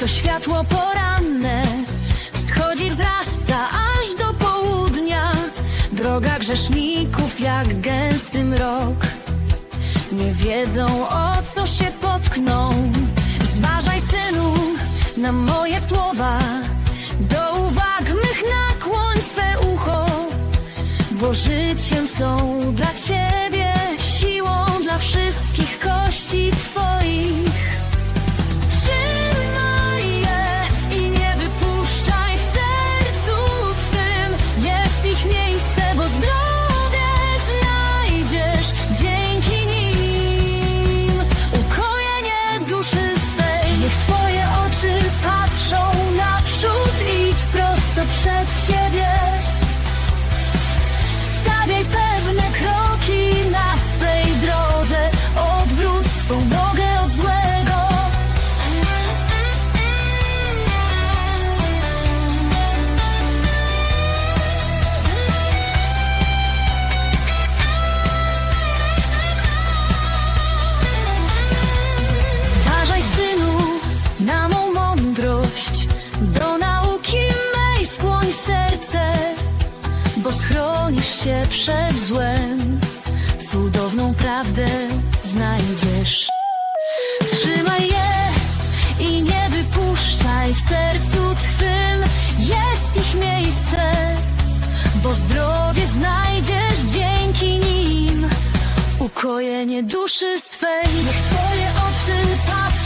To światło poranne wschodzi, wzrasta aż do południa. Droga grzeszników jak gęsty mrok. Nie wiedzą o co się potkną. Zważaj, synu, na moje słowa. Do uwag mych nakłoń swe ucho, bo życiem są dla ciebie, siłą dla wszystkich kości twoich. Bo schronisz się przed złem, cudowną prawdę znajdziesz. Trzymaj je i nie wypuszczaj w sercu twym, jest ich miejsce, bo zdrowie znajdziesz dzięki nim. Ukojenie duszy swej Niech twoje oczy patrzą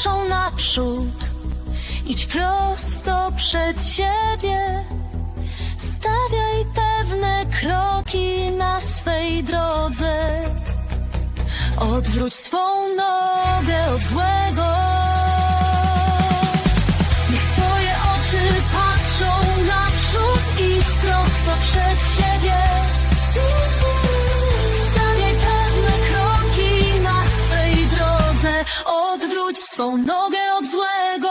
patrzą naprzód. Idź prosto przed siebie. Stawiaj pewne kroki na swej drodze. Odwróć swą nogę od złego. Niech twoje oczy patrzą naprzód. Idź prosto przed siebie. Odwróć swą nogę od złego.